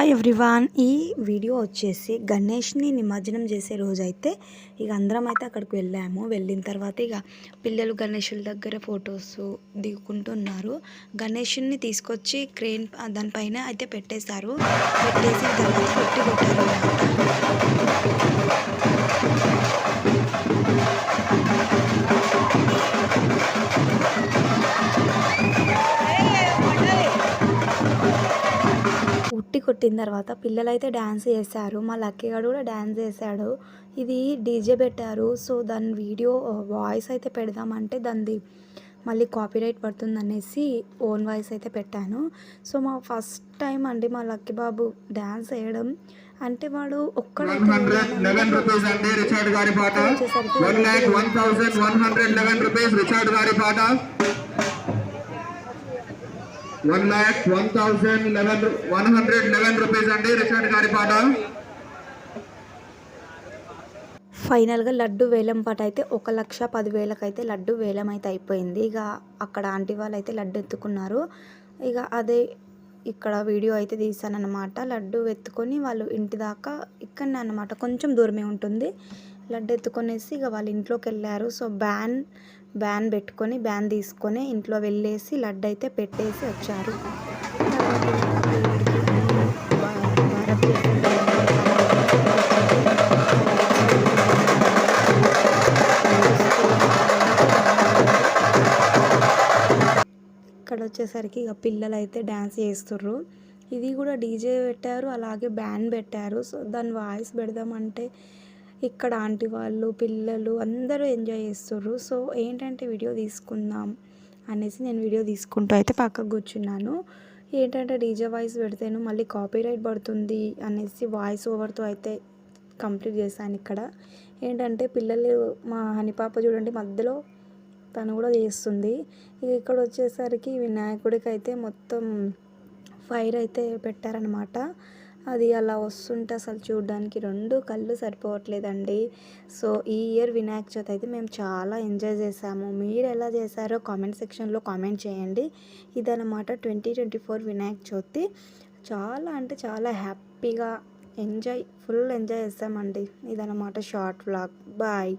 Hi everyone ఈ video వచ్చేసి గణేష్ని నిమజ్జనం చేసే రోజు అయితే ఇక అందరం అయితే అక్కడికి వెళ్ళాము. వెళ్ళిన తర్వాత ఇక పిల్లలు గణేషుల దగ్గర ఫొటోస్ దిగుకుంటున్నారు. గణేషుని తీసుకొచ్చి క్రేన్ దానిపైన అయితే పెట్టేశారు. పెట్టేసి తర్వాత పెట్టి కొట్టారు ఉట్టి కొట్టిన తర్వాత పిల్లలైతే డ్యాన్స్ చేశారు. మా లక్కీ గారు కూడా డ్యాన్స్ చేశాడు. ఇది డీజే పెట్టారు. సో దాని వీడియో వాయిస్ అయితే పెడదామంటే దానిది మళ్ళీ కాపీరైట్ పడుతుంది అనేసి ఓన్ వాయిస్ అయితే పెట్టాను. సో మా ఫస్ట్ టైం అండి మా లక్కీ బాబు డ్యాన్స్ వేయడం అంటే వాడు ఒక్కడైతే one lakh one thousand eleven one hundred eleven rupees అండి రిషాడ్ గారి పాట. ఫైనల్గా లడ్డు వేలం పాట అయితే ఒక లక్ష పదివేలకు అయితే లడ్డు వేలం అయితే అయిపోయింది. ఇక అక్కడ ఆంటీ వాళ్ళు అయితే లడ్డు ఎత్తుకున్నారు. ఇక అదే ఇక్కడ వీడియో అయితే తీసానమాట లడ్డు ఎత్తుకొని వాళ్ళు ఇంటి దాకా ఇక్కడనే అన్నమాట. కొంచెం దూరమే ఉంటుంది. లడ్డు ఎత్తుకొనేసి ఇక వాళ్ళ ఇంట్లోకి వెళ్ళారు. సో బ్యాన్ బ్యాన్ పెట్టుకొని బ్యాన్ తీసుకొని ఇంట్లో వెళ్ళేసి లడ్డు అయితే పెట్టేసి వచ్చారు. ఇక్కడ వచ్చేసరికి ఇక పిల్లలు అయితే డ్యాన్స్ చేస్తుర్రు. ఇది కూడా డీజే పెట్టారు అలాగే బ్యాండ్ పెట్టారు. సో దాని వాయిస్ పెడదామంటే ఇక్కడ ఆంటీ వాళ్ళు పిల్లలు అందరూ ఎంజాయ్ చేస్తుర్రు. సో ఏంటంటే వీడియో తీసుకుందాం అనేసి నేను వీడియో తీసుకుంటూ అయితే పక్కకు కూర్చున్నాను. ఏంటంటే డీజే వాయిస్ పెడితేను మళ్ళీ కాపీరైట్ పడుతుంది అనేసి వాయిస్ ఓవర్తో అయితే కంప్లీట్ చేశాను ఇక్కడ. ఏంటంటే పిల్లలు మా హనీ పాప చూడండి మధ్యలో తను కూడా చేస్తుంది. ఇక ఇక్కడ వచ్చేసరికి వినాయకుడికి అయితే మొత్తం ఫైర్ అయితే పెట్టారనమాట అది అలా వస్తుంటే అసలు చూడడానికి రెండు కళ్ళు సరిపోవట్లేదండి. సో ఈ ఇయర్ వినాయక చవితి అయితే మేము చాలా ఎంజాయ్ చేసాము. మీరు ఎలా చేశారో కామెంట్ సెక్షన్లో కామెంట్ చేయండి. ఇదనమాట twenty twenty four Vinayaka Chavithi. చాలా అంటే చాలా హ్యాపీగా ఎంజాయ్ ఫుల్ ఎంజాయ్ చేసామండి. ఇదనమాట షార్ట్ వ్లాగ్ బాయ్